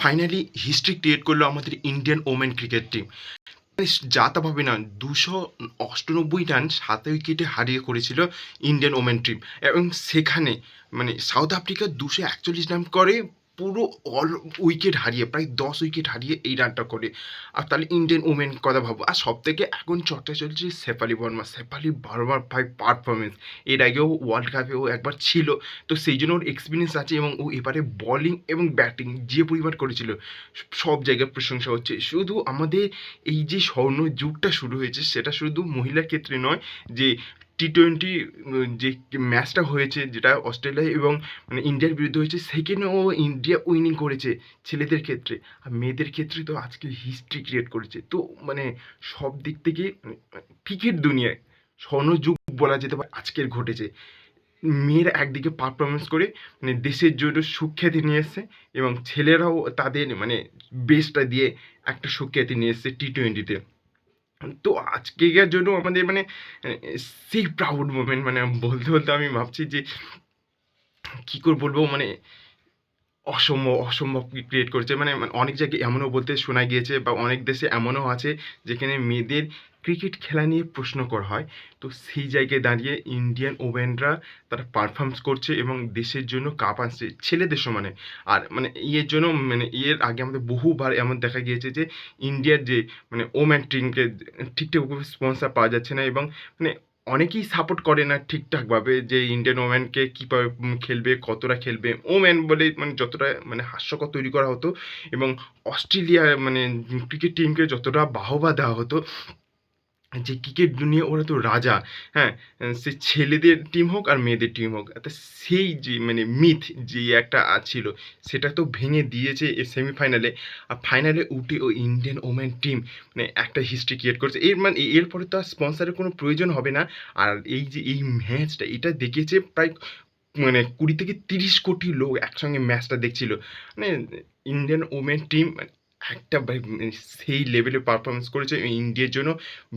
Finally history create করল আমাদের Indian women cricket team যা তা ভাবে না, দুশো অষ্টানব্বই রান সাত উইকেটে হারিয়ে করেছিল ইন্ডিয়ান ওমেন টিম এবং সেখানে মানে সাউথ আফ্রিকা দুশো একচল্লিশ রান করে পুরো অল উইকেট হারিয়ে, প্রায় দশ উইকেট হারিয়ে এই রানটা করে। আর তাহলে ইন্ডিয়ান ওমেন কথা ভাবো। আর সব থেকে এখন চর্চা চলছে শেফালি বর্মা শেফালি বারবার ভাই পারফরমেন্স এর আগেও ওয়ার্ল্ড কাপে ও একবার ছিল। তো সেই জন্য ওর এক্সপিরিয়েন্স আছে এবং ও এবারে বলিং এবং ব্যাটিং যে পরিমাণ করেছিল, সব জায়গায় প্রশংসা হচ্ছে। শুধু আমাদের এই যে স্বর্ণ যুগটা শুরু হয়েছে, সেটা শুধু মহিলার ক্ষেত্রে নয়, যে টি টোয়েন্টি যে ম্যাচটা হয়েছে যেটা অস্ট্রেলিয়া এবং মানে ইন্ডিয়ার বিরুদ্ধে হয়েছে, সেখানেও ইন্ডিয়া উইনিং করেছে ছেলেদের ক্ষেত্রে। আর মেয়েদের ক্ষেত্রে তো আজকে হিস্ট্রি ক্রিয়েট করেছে। তো মানে সব দিক থেকে ক্রিকেট দুনিয়ায় স্বর্ণযুগ বলা যেতে পারে, আজকের ঘটেছে। মেয়েরা একদিকে পারফরমেন্স করে মানে দেশের জন্য সুখ্যাতি নিয়ে এসছে এবং ছেলেরাও তাদের মানে বেস্টটা দিয়ে একটা সুখ্যাতি নিয়ে এসছে টি টোয়েন্টিতে তো আজকেকার জন্য আমাদের মানে সেই প্রাউড মোমেন্ট মানে বলতে বলতে আমি ভাবছি যে, কী করে বলব মানে অসম্ভব অসম্ভব ক্রিয়েট করেছে। মানে মানে অনেক জায়গায় এমনও বলতে শোনা গিয়েছে বা অনেক দেশে এমনও আছে যেখানে মেয়েদের ক্রিকেট খেলা নিয়ে প্রশ্ন করা হয়। তো সেই জায়গায় দাঁড়িয়ে ইন্ডিয়ান ওমেনরা তারা পারফর্মস করছে এবং দেশের জন্য কাপ আনছে, ছেলেদের সমানে। আর মানে ইয়ের জন্য মানে এর আগে আমাদের বহুবার এমন দেখা গিয়েছে যে ইন্ডিয়ার যে মানে ওম্যান টিমকে ঠিকঠাকভাবে স্পন্সার পাওয়া যাচ্ছে না এবং মানে অনেকেই সাপোর্ট করে না ঠিকঠাকভাবে যে ইন্ডিয়ান ওম্যানকে কীভাবে খেলবে, কতটা খেলবে। ওম্যান বলে মানে যতটা মানে হাস্যকর তৈরি করা হতো এবং অস্ট্রেলিয়ার মানে ক্রিকেট টিমকে যতটা বাহবা দেওয়া হতো যে ক্রিকেট দুনিয়া ওরা তো রাজা হ্যাঁ? সে ছেলেদের টিম হোক আর মেয়েদের টিম হোক, তা সেই যে মানে মিথ যে একটা ছিল, সেটা তো ভেঙে দিয়েছে সেমিফাইনালে আর ফাইনালে উঠে ও ইন্ডিয়ান ওমেন টিম মানে একটা হিস্ট্রি ক্রিয়েট করেছে। এর মানে এরপরে তো আর স্পন্সারের কোনো প্রয়োজন হবে না। আর এই যে, এই ম্যাচটা এটা দেখেছে প্রায় মানে কুড়ি থেকে তিরিশ কোটি লোক একসঙ্গে ম্যাচটা দেখছিল। মানে ইন্ডিয়ান ওমেন টিম একটা মানে সেই লেভেলে পারফরমেন্স করেছে ইন্ডিয়ার জন্য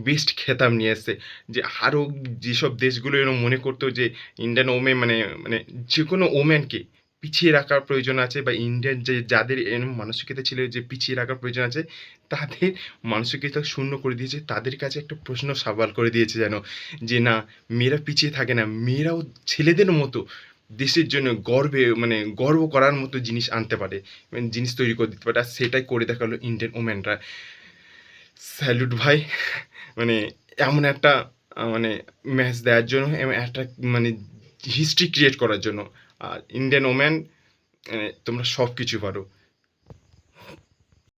বেস্ট খেতাব নিয়ে এসছে যে আরও যেসব দেশগুলো এরকম মনে করতো যে ইন্ডিয়ান ওমেন মানে মানে যে কোনো ওম্যানকে পিছিয়ে রাখার প্রয়োজন আছে বা ইন্ডিয়ান যে যাদের মানসিকতা ছিল যে পিছিয়ে রাখার প্রয়োজন আছে, তাদের মানসিকতা শূন্য করে দিয়েছে, তাদের কাছে একটা প্রশ্ন সাবাল করে দিয়েছে যেন, যে না, মেয়েরা পিছিয়ে থাকে না, মেয়েরাও ছেলেদের মতো দেশের জন্য গর্বে মানে গর্ব করার মতো জিনিস আনতে পারে মানে জিনিস তৈরি করে দিতে পারে, আর সেটাই করে দেখাল ইন্ডিয়ান ওম্যানরা স্যালুট ভাই মানে এমন একটা মানে ম্যাচ দেওয়ার জন্য এমন একটা মানে হিস্ট্রি ক্রিয়েট করার জন্য। আর ইন্ডিয়ান ওম্যান তোমরা সব কিছু পারো।